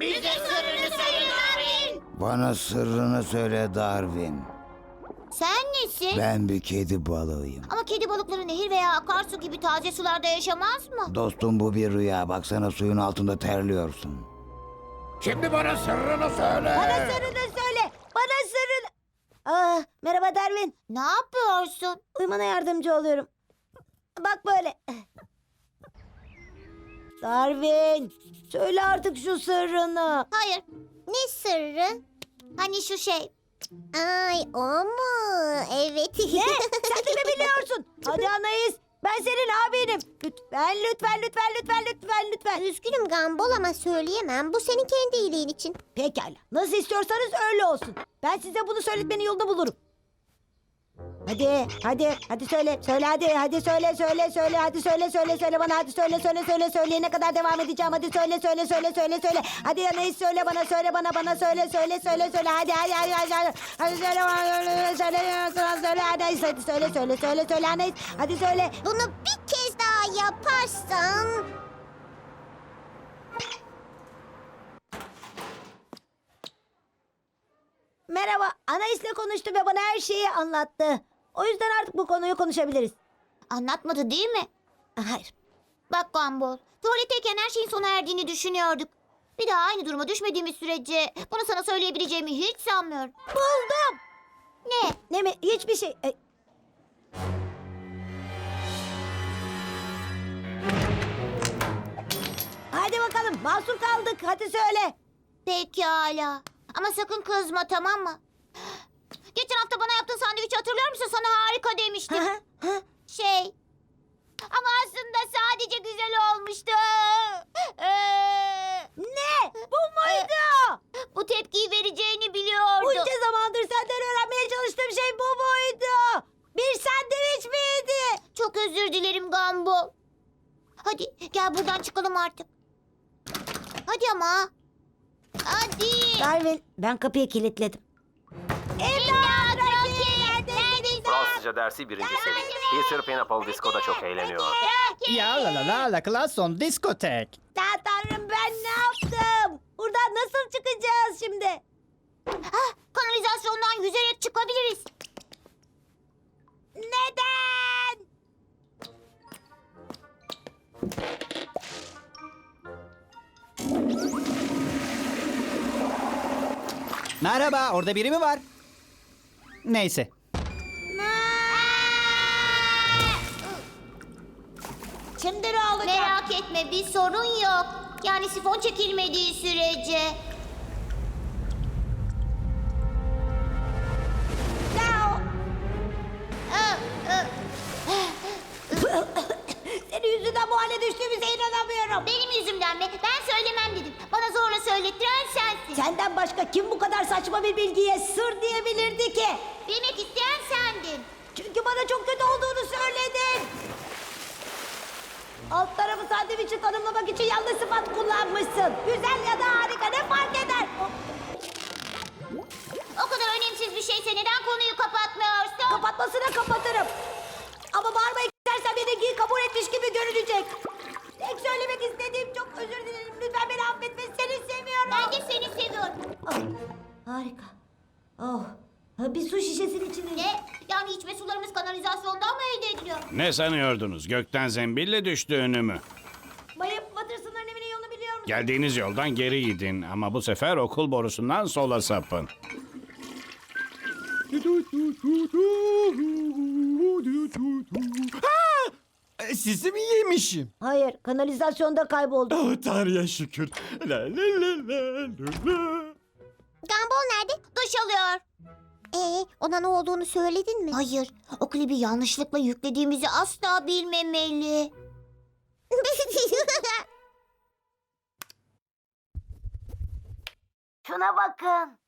Bize sırrını söyle Darwin. Bana sırrını söyle Darwin. Sen nesin? Ben bir kedi balığıyım. Ama kedi balıkları nehir veya akarsu gibi taze sularda yaşamaz mı? Dostum bu bir rüya. Baksana suyun altında terliyorsun. Şimdi bana sırrını söyle. Bana sırrını söyle. Bana sırrını... Aa, merhaba Darwin. Ne yapıyorsun? Uyumana yardımcı oluyorum. Bak böyle. Darwin, söyle artık şu sırrını. Hayır. Ne sırrı? Hani şu şey. Ay o mu? Evet. Ne? Sen de mi biliyorsun? Hadi Anais, ben senin abinim. Lütfen, lütfen, lütfen, lütfen, lütfen, lütfen. Üzgünüm Gambol ama söyleyemem. Bu senin kendi iyiliğin için. Pekala. Nasıl istiyorsanız öyle olsun. Ben size bunu söyletmenin yolunu bulurum. Hadi, hadi, hadi söyle, söyle hadi, hadi söyle, söyle, söyle, hadi söyle, söyle, söyle bana, hadi söyle, söyle, söyle, söyleyene kadar devam edeceğim, hadi söyle, söyle, söyle, söyle, söyle, hadi ya neyse söyle bana, söyle bana, bana söyle, söyle, söyle, söyle, hadi, hadi, hadi, hadi, hadi, hadi söyle bana, söyle, söyle, söyle, söyle, hadi, hadi, hadi söyle, söyle, söyle, söyle, hadi, hadi söyle. Bunu bir kez daha yaparsan... Merhaba, Anais'le konuştu ve bana her şeyi anlattı. O yüzden artık bu konuyu konuşabiliriz. Anlatmadı değil mi? Hayır. Bak Gumball, tuvaletteyken her şeyin sona erdiğini düşünüyorduk. Bir daha aynı duruma düşmediğimiz sürece bunu sana söyleyebileceğimi hiç sanmıyorum. Buldum. Ne? Ne mi? Hiçbir şey. E, Hadi bakalım. Mahsur kaldık. Hadi söyle. Pekala. Ama sakın kızma tamam mı? Geçen hafta bana yaptığın sandviçi hatırlıyor musun? Sana harika demiştim. şey... Ama aslında sadece güzel olmuştu. Ee, ne? Bu muydu? Bu tepkiyi vereceğini biliyordum. Bunca zamandır senden öğrenmeye çalıştığım şey bu muydu? Bir sandviç miydi? Çok özür dilerim Gumball. Hadi gel buradan çıkalım artık. Hadi ama. Hadi. Darwin, ben kapıyı kilitledim. Fransızca dersi birinci seviye. Peter Pineapple Disco'da çok eğleniyor. Ya la la la la class on diskotek. Ya Tanrım ben ne yaptım? Buradan nasıl çıkacağız şimdi? Ah, kanalizasyondan yüzerek çıkabiliriz. Neden? Merhaba orada biri mi var? Neyse. Şimdi ne olacak? Merak etme bir sorun yok. Yani sifon çekilmediği sürece. Senin yüzünden bu hale düştüğümüze inanamıyorum. Benim yüzümden mi? Ben söylemem dedim. Bana zorla söylettiren sensin. Senden başka kim bu kadar saçma bir bilgiye sır diyebilirdi ki? Bilmek isteyen sendin. Çünkü bana çok kötü olduğunu söyledin. Alt tarafı sandviçi tanımlamak için yanlış sıfat kullanmışsın. Güzel ya da harika ne fark eder? O kadar önemsiz bir şeyse neden konuyu kapatmıyorsun? Kapatmasına kapatırım. Ama bağırmayı kesersen beni kabul etmiş gibi görünecek. Tek söylemek istediğim çok özür dilerim. Lütfen beni affet ve seni seviyorum. ben de seni seviyorum. Ah, harika. Oh, bir su şişesinin içinde. Ne? Yani içme sularımız kanalizasyondan mı elde ediliyor? Ne sanıyordunuz? Gökten zembille düştü önümü. Bayım Waterson'ların evinin yolunu biliyor musun? Geldiğiniz yoldan geri gidin ama bu sefer okul borusundan sola sapın. Sizi mi yemişim? Hayır, kanalizasyonda kayboldu. Oh, Tanrı'ya şükür. La la la la la la. Gumball nerede? Duş alıyor. Ee, ona ne olduğunu söyledin mi? Hayır, o klibi yanlışlıkla yüklediğimizi asla bilmemeli. Şuna bakın.